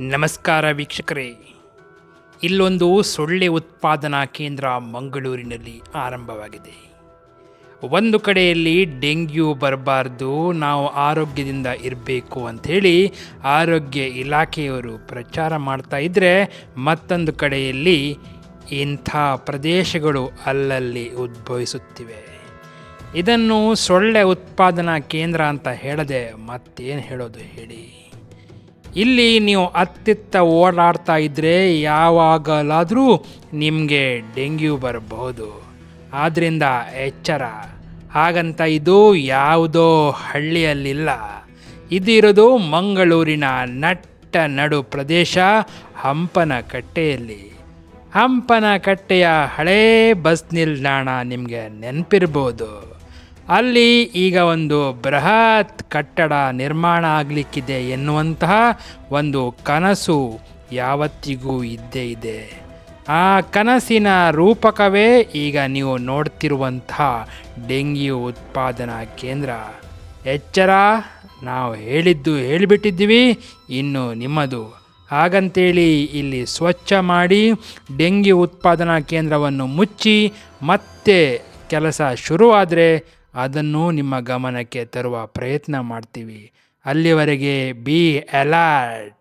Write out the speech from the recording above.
ನಮಸ್ಕಾರ ವೀಕ್ಷಕರೇ. ಇಲ್ಲೊಂದು ಸೊಳ್ಳೆ ಉತ್ಪಾದನಾ ಕೇಂದ್ರ ಮಂಗಳೂರಿನಲ್ಲಿ ಆರಂಭವಾಗಿದೆ. ಒಂದು ಕಡೆಯಲ್ಲಿ ಡೆಂಗ್ಯೂ ಬರಬಾರ್ದು, ನಾವು ಆರೋಗ್ಯದಿಂದ ಇರಬೇಕು ಅಂಥೇಳಿ ಆರೋಗ್ಯ ಇಲಾಖೆಯವರು ಪ್ರಚಾರ ಮಾಡ್ತಾ ಇದ್ದರೆ ಮತ್ತೊಂದು ಕಡೆಯಲ್ಲಿ ಇಂಥ ಪ್ರದೇಶಗಳು ಅಲ್ಲಲ್ಲಿ ಉದ್ಭವಿಸುತ್ತಿವೆ. ಇದನ್ನು ಸೊಳ್ಳೆ ಉತ್ಪಾದನಾ ಕೇಂದ್ರ ಅಂತ ಹೇಳದೆ ಮತ್ತೇನು ಹೇಳೋದು ಹೇಳಿ. ಇಲ್ಲಿ ನೀವು ಅತ್ತಿತ್ತ ಓಡಾಡ್ತಾ ಇದ್ದರೆ ಯಾವಾಗಲಾದರೂ ನಿಮಗೆ ಡೆಂಗ್ಯೂ ಬರಬಹುದು. ಆದ್ದರಿಂದ ಎಚ್ಚರ. ಹಾಗಂತ ಇದು ಯಾವುದೋ ಹಳ್ಳಿಯಲ್ಲಿಲ್ಲ. ಇದಿರೋದು ಮಂಗಳೂರಿನ ನಟ್ಟ ನಡು ಪ್ರದೇಶ ಹಂಪನಕಟ್ಟೆಯಲ್ಲಿ. ಹಂಪನಕಟ್ಟೆಯ ಹಂಪನ ಕಟ್ಟೆಯ ಹಳೇ ಬಸ್ ನಿಲ್ದಾಣ ನಿಮಗೆ ನೆನಪಿರ್ಬೋದು. ಅಲ್ಲಿ ಈಗ ಒಂದು ಬೃಹತ್ ಕಟ್ಟಡ ನಿರ್ಮಾಣ ಆಗಲಿಕ್ಕಿದೆ ಎನ್ನುವಂತಹ ಒಂದು ಕನಸು ಯಾವತ್ತಿಗೂ ಇದ್ದೇ ಇದೆ. ಆ ಕನಸಿನ ರೂಪಕವೇ ಈಗ ನೀವು ನೋಡ್ತಿರುವಂತಹ ಡೆಂಗ್ಯೂ ಉತ್ಪಾದನಾ ಕೇಂದ್ರ. ಎಚ್ಚರ, ನಾವು ಹೇಳಿದ್ದು ಹೇಳಿಬಿಟ್ಟಿದ್ದೀವಿ, ಇನ್ನು ನಿಮ್ಮದು. ಹಾಗಂತೇಳಿ ಇಲ್ಲಿ ಸ್ವಚ್ಛ ಮಾಡಿ ಡೆಂಗ್ಯೂ ಉತ್ಪಾದನಾ ಕೇಂದ್ರವನ್ನು ಮುಚ್ಚಿ ಮತ್ತೆ ಕೆಲಸ ಶುರುವಾದರೆ ಅದನ್ನು ನಿಮ್ಮ ಗಮನಕ್ಕೆ ತರುವ ಪ್ರಯತ್ನ ಮಾಡ್ತೀವಿ. ಅಲ್ಲಿವರೆಗೆ ಬಿ ಅಲರ್ಟ್